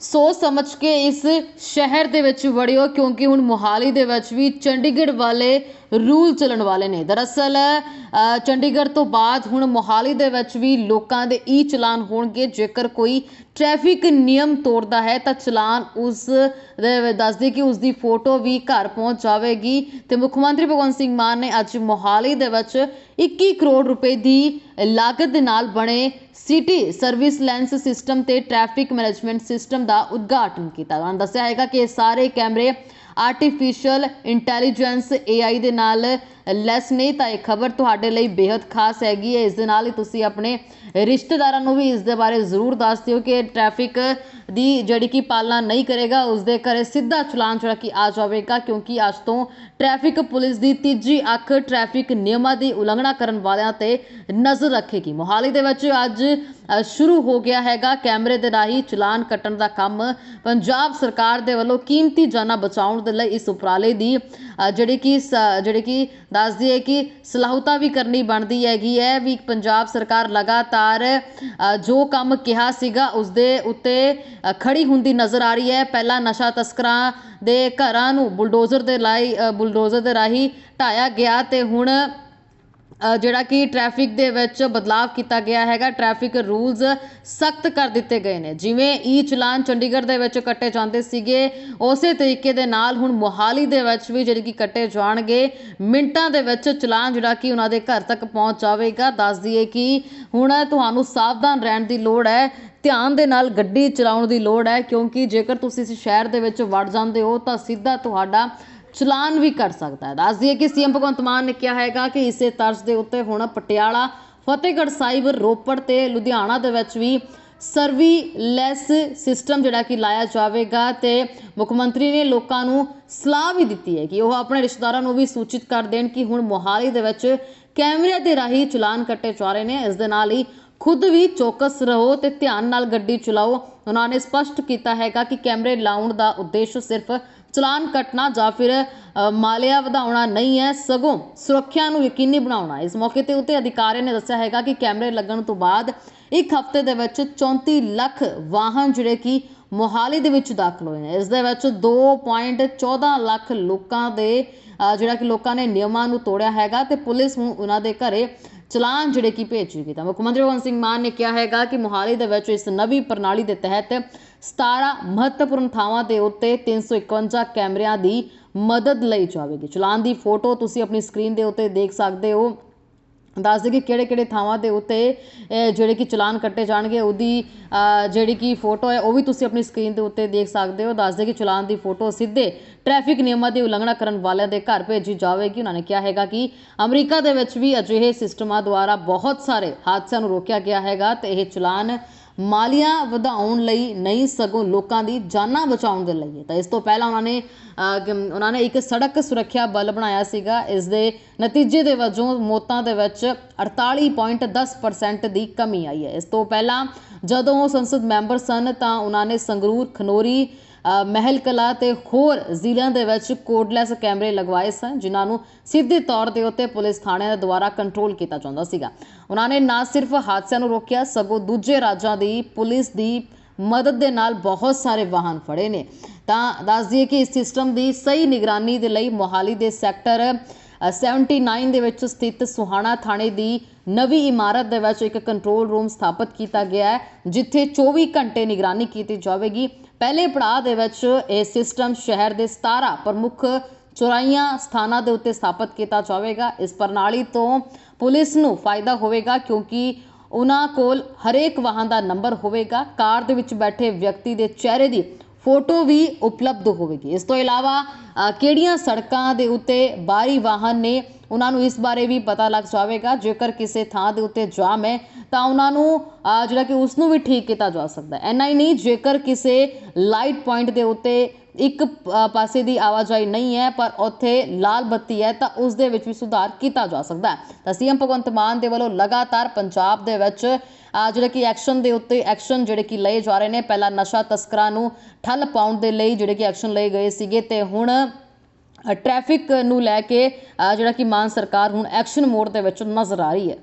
ਸੋਚ ਸਮਝ ਕੇ ਇਸ ਸ਼ਹਿਰ ਦੇ ਵਿੱਚ ਵੜਿਓ, ਕਿਉਂਕਿ ਹੁਣ ਮੋਹਾਲੀ ਦੇ ਵਿੱਚ ਵੀ ਚੰਡੀਗੜ੍ਹ ਵਾਲੇ ਰੂਲ ਚੱਲਣ ਵਾਲੇ ਨੇ। ਦਰਅਸਲ ਚੰਡੀਗੜ੍ਹ ਤੋਂ ਬਾਅਦ ਹੁਣ ਮੋਹਾਲੀ ਦੇ ਵਿੱਚ ਵੀ ਲੋਕਾਂ ਦੇ ਈ ਚਲਾਨ ਹੋਣਗੇ। ਜੇਕਰ ਕੋਈ ਟ੍ਰੈਫਿਕ ਨਿਯਮ ਤੋੜਦਾ ਹੈ, ਤਾਂ ਚਲਾਨ ਉਸ ਦੇ ਦੱਸਦੀ ਕਿ ਉਸ ਦੀ ਫੋਟੋ ਵੀ ਘਰ ਪਹੁੰਚ ਜਾਵੇਗੀ। ਤੇ ਮੁੱਖ ਮੰਤਰੀ ਭਗਵੰਤ ਸਿੰਘ ਮਾਨ ਨੇ ਅੱਜ ਮੋਹਾਲੀ ਦੇ ਵਿੱਚ 21 ਕਰੋੜ ਰੁਪਏ ਦੀ ਲਾਗਤ ਦੇ ਨਾਲ ਬਣੇ ਸਿਟੀ ਸਰਵਿਸ ਲੈਂਸ ਸਿਸਟਮ ਤੇ ਟ੍ਰੈਫਿਕ ਮੈਨੇਜਮੈਂਟ ਸਿਸਟਮ ਦਾ ਉਦਘਾਟਨ ਕੀਤਾ। ਉਹਨਾਂ ਨੇ ਦੱਸਿਆ ਹੈਗਾ ਕਿ ਇਹ ਸਾਰੇ ਕੈਮਰੇ ਆਰਟੀਫੀਸ਼ੀਅਲ ਇੰਟੈਲੀਜੈਂਸ AI ਦੇ ਨਾਲ ਲੈਸ ਨੇ, ਤਾਂ ਇਹ ਖਬਰ ਤੁਹਾਡੇ ਲਈ ਬੇहद ਖਾਸ ਹੈਗੀ ਹੈ। ਇਸ ਦੇ ਨਾਲ ਹੀ ਤੁਸੀਂ ਆਪਣੇ ਰਿਸ਼ਤੇਦਾਰਾਂ ਨੂੰ ਵੀ ਇਸ ਦੇ ਬਾਰੇ ਜ਼ਰੂਰ ਦੱਸ ਦਿਓ ਕਿ ਟ੍ਰੈਫਿਕ ਦੀ ਜਿਹੜੀ ਕਿ ਪਾਲਣਾ ਨਹੀਂ ਕਰੇਗਾ ਉਸ ਦੇ ਘਰੇ ਸਿੱਧਾ ਚਲਾਨ ਜਿਹੜਾ ਕਿ ਆ ਜਾਵੇਗਾ ਕਿਉਂਕਿ ਅੱਜ ਤੋਂ ਟ੍ਰੈਫਿਕ ਪੁਲਿਸ ਦੀ ਤੀਜੀ ਅੱਖ ਟ੍ਰੈਫਿਕ ਨਿਯਮਾਂ ਦੀ ਉਲੰਘਣਾ ਕਰਨ ਵਾਲਿਆਂ ਤੇ ਨਜ਼ਰ ਰੱਖੇਗੀ। ਮੋਹਾਲੀ ਦੇ ਵਿੱਚ ਅੱਜ ਸ਼ੁਰੂ ਹੋ ਗਿਆ ਹੈਗਾ ਕੈਮਰੇ ਦੇ ਰਾਹੀਂ ਚਲਾਨ ਕੱਟਣ ਦਾ ਕੰਮ। ਪੰਜਾਬ ਸਰਕਾਰ ਦੇ ਵੱਲੋਂ ਕੀਮਤੀ ਜਾਨਾਂ ਬਚਾਉਣ ਦੇ ਲਈ ਇਸ ਉਪਰਾਲੇ ਦੀ ਅ, ਜਿਹੜੀ ਕਿ ਸ- ਜਿਹੜੀ ਕਿ ਦੱਸਦੀ ਹੈ ਕਿ ਸਲਾਹੁਤਾ ਵੀ ਕਰਨੀ ਬਣਦੀ ਹੈਗੀ ਹੈ ਵੀ ਪੰਜਾਬ ਸਰਕਾਰ ਲਗਾਤਾਰ ਜੋ ਕੰਮ ਕਿਹਾ ਸੀਗਾ ਉਸ ਦੇ ਉੱਤੇ ਖੜੀ ਹੁੰਦੀ ਨਜ਼ਰ ਆ ਰਹੀ ਹੈ। ਪਹਿਲਾਂ ਨਸ਼ਾ ਤਸਕਰਾਂ ਦੇ ਘਰਾਂ ਨੂੰ ਬੁਲਡੋਜ਼ਰ ਦੇ ਲਾਈ ਬੁਲਡੋਜ਼ਰ ਦੇ ਰਾਹੀਂ ਢਾਇਆ ਗਿਆ ਤੇ ਹੁਣ ਜਿਹੜਾ ਕਿ ਟ੍ਰੈਫਿਕ ਦੇ ਵਿੱਚ ਬਦਲਾਵ ਕੀਤਾ ਗਿਆ ਹੈਗਾ। ਟ੍ਰੈਫਿਕ ਰੂਲਸ ਸਖਤ ਕਰ ਦਿੱਤੇ ਗਏ ਨੇ। ਜਿਵੇਂ ਈ ਚਲਾਨ ਚੰਡੀਗੜ੍ਹ ਦੇ ਵਿੱਚ ਕੱਟੇ ਜਾਂਦੇ ਸੀਗੇ, ਉਸੇ ਤਰੀਕੇ ਦੇ ਨਾਲ ਹੁਣ ਮੋਹਾਲੀ ਦੇ ਵਿੱਚ ਵੀ ਜਿਹੜੇ ਕਿ ਕੱਟੇ ਜਾਣਗੇ। ਮਿੰਟਾਂ ਦੇ ਵਿੱਚ ਚਲਾਨ ਜਿਹੜਾ ਕਿ ਉਹਨਾਂ ਦੇ ਘਰ ਤੱਕ ਪਹੁੰਚ ਜਾਵੇਗਾ। ਦੱਸ ਦਈਏ ਕਿ ਹੁਣ ਤੁਹਾਨੂੰ ਸਾਵਧਾਨ ਰਹਿਣ ਦੀ ਲੋੜ ਹੈ। ਧਿਆਨ ਦੇ ਨਾਲ ਗੱਡੀ ਚਲਾਉਣ ਦੀ ਲੋੜ ਹੈ, ਕਿਉਂਕਿ ਜੇਕਰ ਤੁਸੀਂ ਇਸ ਸ਼ਹਿਰ ਦੇ ਵਿੱਚ ਵੜ ਜਾਂਦੇ ਹੋ, ਤਾਂ ਸਿੱਧਾ ਤੁਹਾਡਾ ਚਲਾਨ ਵੀ ਕਰ ਸਕਦਾ ਹੈ। ਦੱਸ ਦਈਏ ਕਿ ਸੀਐਮ ਭਗਵੰਤ ਮਾਨ ਨੇ ਕਿਹਾ ਹੈਗਾ ਕਿ ਇਸੇ ਤਰਜ਼ ਦੇ ਉੱਤੇ ਹੁਣ ਪਟਿਆਲਾ, ਫਤਿਹਗੜ੍ਹ ਸਾਹਿਬ, ਰੋਪੜ ਤੇ ਲੁਧਿਆਣਾ ਦੇ ਵਿੱਚ ਵੀ ਸਰਵੀਲੈਸ ਸਿਸਟਮ ਜਿਹੜਾ ਕਿ ਲਾਇਆ ਜਾਵੇਗਾ ਤੇ ਮੁੱਖ ਮੰਤਰੀ ਨੇ ਲੋਕਾਂ ਨੂੰ ਸਲਾਹ ਵੀ ਦਿੱਤੀ ਹੈ ਕਿ ਉਹ ਆਪਣੇ ਰਿਸ਼ਤੇਦਾਰਾਂ ਨੂੰ ਵੀ ਸੂਚਿਤ ਕਰ ਦੇਣ ਕਿ ਹੁਣ ਮੋਹਾਲੀ ਦੇ ਵਿੱਚ ਕੈਮਰੇ ਦੇ ਰਾਹੀਂ ਚਲਾਨ ਕੱਟੇ ਜਾ ਰਹੇ ਨੇ। ਇਸ ਦੇ ਨਾਲ ਹੀ ਖੁਦ ਵੀ ਚੌਕਸ ਰਹੋ ਤੇ ਧਿਆਨ ਨਾਲ ਗੱਡੀ ਚਲਾਓ। ਉਹਨਾਂ ਨੇ ਸਪਸ਼ਟ ਕੀਤਾ ਹੈਗਾ ਕਿ ਕੈਮਰੇ ਲਾਉਣ ਦਾ ਉਦੇਸ਼ ਸਿਰਫ ਚਲਾਨ ਕੱਟਣਾ ਜਾਂ ਫਿਰ ਮਾਲਿਆ ਵਧਾਉਣਾ ਨਹੀਂ ਹੈ, ਸਗੋਂ ਸੁਰੱਖਿਆ ਨੂੰ ਯਕੀਨੀ ਬਣਾਉਣਾ। ਇਸ ਮੌਕੇ ਤੇ ਉੱਤੇ ਅਧਿਕਾਰੀ ਨੇ ਦੱਸਿਆ ਹੈਗਾ ਕਿ ਕੈਮਰੇ ਲੱਗਣ ਤੋਂ ਬਾਅਦ ਇੱਕ ਹਫ਼ਤੇ ਦੇ ਵਿੱਚ 34 ਲੱਖ ਵਾਹਨ ਜਿਹੜੇ ਕਿ ਮੋਹਾਲੀ ਦੇ ਵਿੱਚ ਦਾਖਲ ਹੋਏ ਨੇ। ਇਸ ਦੇ ਵਿੱਚ 2.14 ਲੱਖ ਲੋਕਾਂ ਦੇ ਜਿਹੜਾ ਕਿ ਲੋਕਾਂ ਨੇ ਨਿਯਮਾਂ ਨੂੰ ਤੋੜਿਆ ਹੈਗਾ ਤੇ ਪੁਲਿਸ ਨੂੰ ਉਹਨਾਂ ਦੇ ਘਰੇ ਚਲਾਨ ਜਿਹੜੇ ਕਿ ਭੇਜੇਗੀ ਤਾਂ ਮੁੱਖ ਮੰਤਰੀ ਭਗਵੰਤ ਸਿੰਘ ਮਾਨ ਨੇ ਕਿਹਾ ਹੈਗਾ ਕਿ ਮੋਹਾਲੀ ਦੇ ਵਿੱਚ ਇਸ ਨਵੀਂ ਪ੍ਰਣਾਲੀ ਦੇ ਤਹਿਤ 17 ਮਹੱਤਵਪੂਰਨ ਥਾਵਾਂ ਦੇ ਉੱਤੇ 351 ਕੈਮਰਿਆਂ ਦੀ ਮਦਦ ਲਈ ਜਾਵੇਗੀ। ਚਲਾਨ ਦੀ ਫੋਟੋ ਤੁਸੀਂ ਆਪਣੀ ਸਕਰੀਨ ਦੇ ਉੱਤੇ ਦੇਖ ਸਕਦੇ ਹੋ। ਦੱਸ ਦੇ ਕਿ ਕਿਹੜੇ ਕਿਹੜੇ ਥਾਵਾਂ ਦੇ ਉੱਤੇ ਜਿਹੜੇ ਕਿ ਚਲਾਨ ਕੱਟੇ ਜਾਣਗੇ, ਉਹਦੀ ਜਿਹੜੀ ਕਿ ਫੋਟੋ ਹੈ, ਉਹ ਵੀ ਤੁਸੀਂ ਆਪਣੀ ਸਕਰੀਨ ਦੇ ਉੱਤੇ ਦੇਖ ਸਕਦੇ ਹੋ। ਦੱਸ ਦੇ ਕਿ ਚਲਾਨ ਦੀ ਫੋਟੋ ਸਿੱਧੇ ਟ੍ਰੈਫਿਕ ਨਿਯਮਾਂ ਦੀ ਉਲੰਘਣਾ ਕਰਨ ਵਾਲਿਆਂ ਦੇ ਘਰ ਭੇਜੀ ਜਾਵੇਗੀ। ਉਹਨਾਂ ਨੇ ਕਿਹਾ ਹੈਗਾ ਕਿ ਅਮਰੀਕਾ ਦੇ ਵਿੱਚ ਵੀ ਅਜਿਹੇ ਸਿਸਟਮਾਂ ਦੁਆਰਾ ਬਹੁਤ ਸਾਰੇ ਹਾਦਸਿਆਂ ਨੂੰ ਰੋਕਿਆ ਗਿਆ ਹੈਗਾ ਤੇ ਇਹ ਚਲਾਨ ਮਾਲੀਆਂ ਵਧਾਉਣ ਲਈ ਨਹੀਂ ਸਗੋਂ ਲੋਕਾਂ ਦੀ ਜਾਨਾਂ ਬਚਾਉਣ ਦੇ ਲਈ। ਹੈ ਤਾਂ ਇਸ ਤੋਂ ਪਹਿਲਾਂ ਉਹਨਾਂ ਨੇ ਉਹਨਾਂ ਨੇ ਇੱਕ ਸੜਕ ਸੁਰੱਖਿਆ ਬਲ ਬਣਾਇਆ ਸੀਗਾ। ਇਸ ਦੇ ਨਤੀਜੇ ਦੇ ਵਜੋਂ ਮੌਤਾਂ ਦੇ ਵਿੱਚ 48.10% ਦੀ ਕਮੀ ਆਈ ਹੈ। ਇਸ ਤੋਂ ਪਹਿਲਾਂ ਜਦੋਂ ਉਹ ਸੰਸਦ ਮੈਂਬਰ ਸਨ ਤਾਂ ਉਹਨਾਂ ਨੇ ਸੰਗਰੂਰ, ਖਨੋਰੀ ਮਹਿਲ ਕਲਾ ਤੇ ਹੋਰ ਜ਼ਿਲ੍ਹਿਆਂ ਦੇ ਵਿੱਚ ਕੋਡਲੈਸ ਕੈਮਰੇ ਲਗਵਾਏ ਸਨ, ਜਿਨ੍ਹਾਂ ਨੂੰ ਸਿੱਧੇ ਤੌਰ ਦੇ ਉੱਤੇ ਪੁਲਿਸ ਥਾਣਿਆਂ ਦੇ ਦੁਆਰਾ ਕੰਟਰੋਲ ਕੀਤਾ ਜਾਂਦਾ ਸੀਗਾ। ਉਹਨਾਂ ਨੇ ਨਾ ਸਿਰਫ ਹਾਦਸਿਆਂ ਨੂੰ ਰੋਕਿਆ, ਸਗੋਂ ਦੂਜੇ ਰਾਜਾਂ ਦੀ ਪੁਲਿਸ ਦੀ ਮਦਦ ਦੇ ਨਾਲ ਬਹੁਤ ਸਾਰੇ ਵਾਹਨ ਫੜੇ ਨੇ। ਤਾਂ ਦੱਸ ਦਈਏ ਕਿ ਇਸ ਸਿਸਟਮ ਦੀ ਸਹੀ ਨਿਗਰਾਨੀ ਦੇ ਲਈ ਮੋਹਾਲੀ ਦੇ ਸੈਕਟਰ 79 ਦੇ ਵਿੱਚ ਸਥਿਤ ਸੁਹਾਣਾ ਥਾਣੇ ਦੀ ਨਵੀਂ ਇਮਾਰਤ ਦੇ ਵਿੱਚ ਇੱਕ ਕੰਟਰੋਲ ਰੂਮ ਸਥਾਪਿਤ ਕੀਤਾ ਗਿਆ ਹੈ, ਜਿੱਥੇ 24 ਘੰਟੇ ਨਿਗਰਾਨੀ ਕੀਤੀ ਜਾਵੇਗੀ। ਪਹਿਲੇ ਪੜਾਅ ਦੇ ਵਿੱਚ ਇਹ ਸਿਸਟਮ ਸ਼ਹਿਰ ਦੇ 17 ਪ੍ਰਮੁੱਖ ਚੁਰਾਈਆਂ ਸਥਾਨਾਂ ਦੇ ਉੱਤੇ ਸਥਾਪਿਤ ਕੀਤਾ ਜਾਵੇਗਾ। ਇਸ ਪ੍ਰਣਾਲੀ ਤੋਂ ਪੁਲਿਸ ਨੂੰ ਫਾਇਦਾ ਹੋਵੇਗਾ, ਕਿਉਂਕਿ ਉਹਨਾਂ ਕੋਲ ਹਰੇਕ ਵਾਹਨ ਦਾ ਨੰਬਰ ਹੋਵੇਗਾ। ਕਾਰ ਦੇ ਵਿੱਚ ਬੈਠੇ ਵਿਅਕਤੀ ਦੇ ਚਿਹਰੇ ਦੀ ਫੋਟੋ ਵੀ ਉਪਲਬਧ ਹੋਵੇਗੀ। ਇਸ ਤੋਂ ਇਲਾਵਾ ਕਿਹੜੀਆਂ ਸੜਕਾਂ ਦੇ ਉੱਤੇ ਬਾਹਰੀ ਵਾਹਨ ਨੇ ਉਹਨਾਂ ਨੂੰ ਇਸ ਬਾਰੇ ਵੀ ਪਤਾ ਲੱਗ ਜਾਵੇਗਾ। ਜੇਕਰ ਕਿਸੇ ਥਾਂ ਦੇ ਉੱਤੇ ਜਾਮ ਹੈ, ਤਾਂ ਉਹਨਾਂ ਨੂੰ ਜਿਹੜਾ ਕਿ ਉਸ ਨੂੰ ਵੀ ਠੀਕ ਕੀਤਾ ਜਾ ਸਕਦਾ ਹੈ। ਐਨਾ ਹੀ ਨਹੀਂ, ਜੇਕਰ ਕਿਸੇ ਲਾਈਟ ਪੁਆਇੰਟ ਦੇ ਉੱਤੇ ਇੱਕ ਪਾਸੇ ਦੀ ਆਵਾਜਾਈ ਨਹੀਂ ਹੈ, ਪਰ ਉੱਥੇ ਲਾਲ ਬੱਤੀ ਹੈ, ਤਾਂ ਉਸ ਦੇ ਵਿੱਚ ਵੀ ਸੁਧਾਰ ਕੀਤਾ ਜਾ ਸਕਦਾ ਹੈ। ਤਾਂ ਸੀਐਮ ਭਗਵੰਤ ਮਾਨ ਦੇ ਵੱਲੋਂ ਲਗਾਤਾਰ ਪੰਜਾਬ ਦੇ ਵਿੱਚ ਜਿਹੜਾ ਕਿ ਐਕਸ਼ਨ ਦੇ ਉੱਤੇ ਐਕਸ਼ਨ ਜਿਹੜੇ ਕਿ ਲਏ ਜਾ ਰਹੇ ਨੇ। ਪਹਿਲਾਂ ਨਸ਼ਾ ਤਸਕਰਾਂ ਨੂੰ ਠੱਲ ਪਾਉਣ ਦੇ ਲਈ ਜਿਹੜੇ ਕਿ ਐਕਸ਼ਨ ਲਏ ਗਏ ਸੀਗੇ ਤੇ ਹੁਣ ਟ੍ਰੈਫਿਕ ਨੂੰ ਲੈ ਕੇ ਜਿਹੜਾ ਕਿ ਮਾਨ ਸਰਕਾਰ ਹੁਣ ਐਕਸ਼ਨ ਮੋਡ ਦੇ ਵਿੱਚ ਨਜ਼ਰ ਆ ਰਹੀ ਹੈ।